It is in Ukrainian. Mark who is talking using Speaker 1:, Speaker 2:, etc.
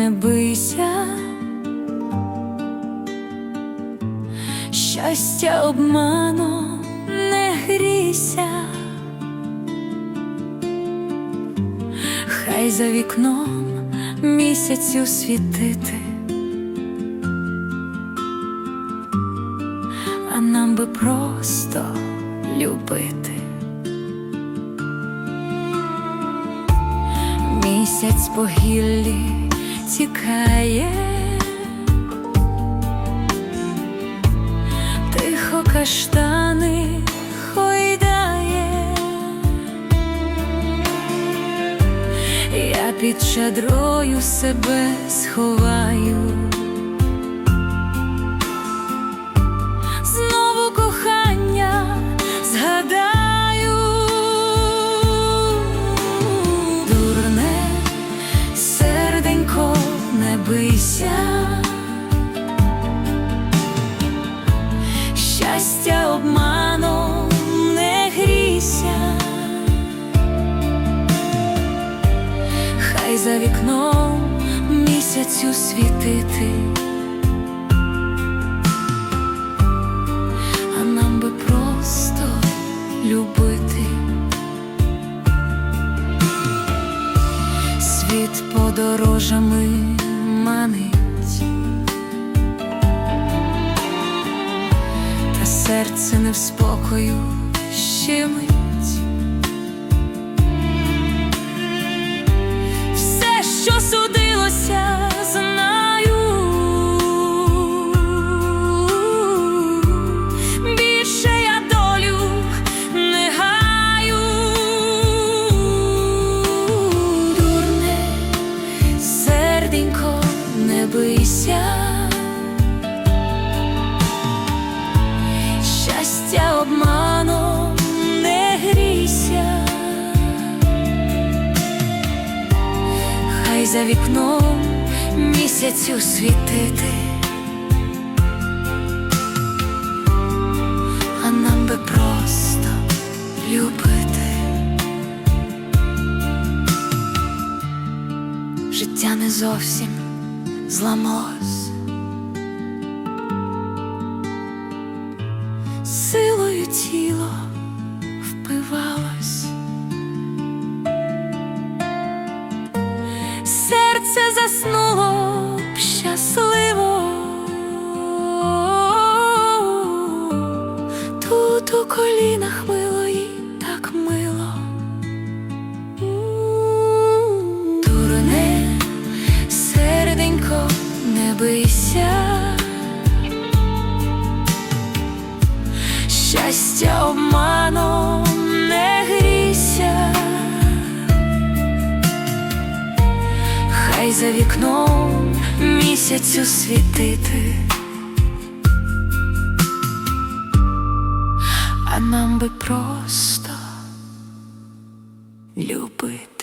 Speaker 1: не бийся, щастя обманом не грійся, хай за вікном місяцю світити, а нам би просто любити. Місяць по гіллі тікає, тихо каштани хойдає, я під чадрою себе сховаю. Щастя обманом не грійся, хай за вікном місяцю світити. а нам би просто любити. Світ подорожами манить, серце не в спокою щемить. Все, що судилося, за вікном місяцю світити, а нам би просто любити. Життя не зовсім зламалось, силою тіло серце заснуло б щасливо. Тут у колінах мило і так мило. Дурне, серденько, не бийся. Щастя обманом за вікном місяцю світити, а нам би просто любити.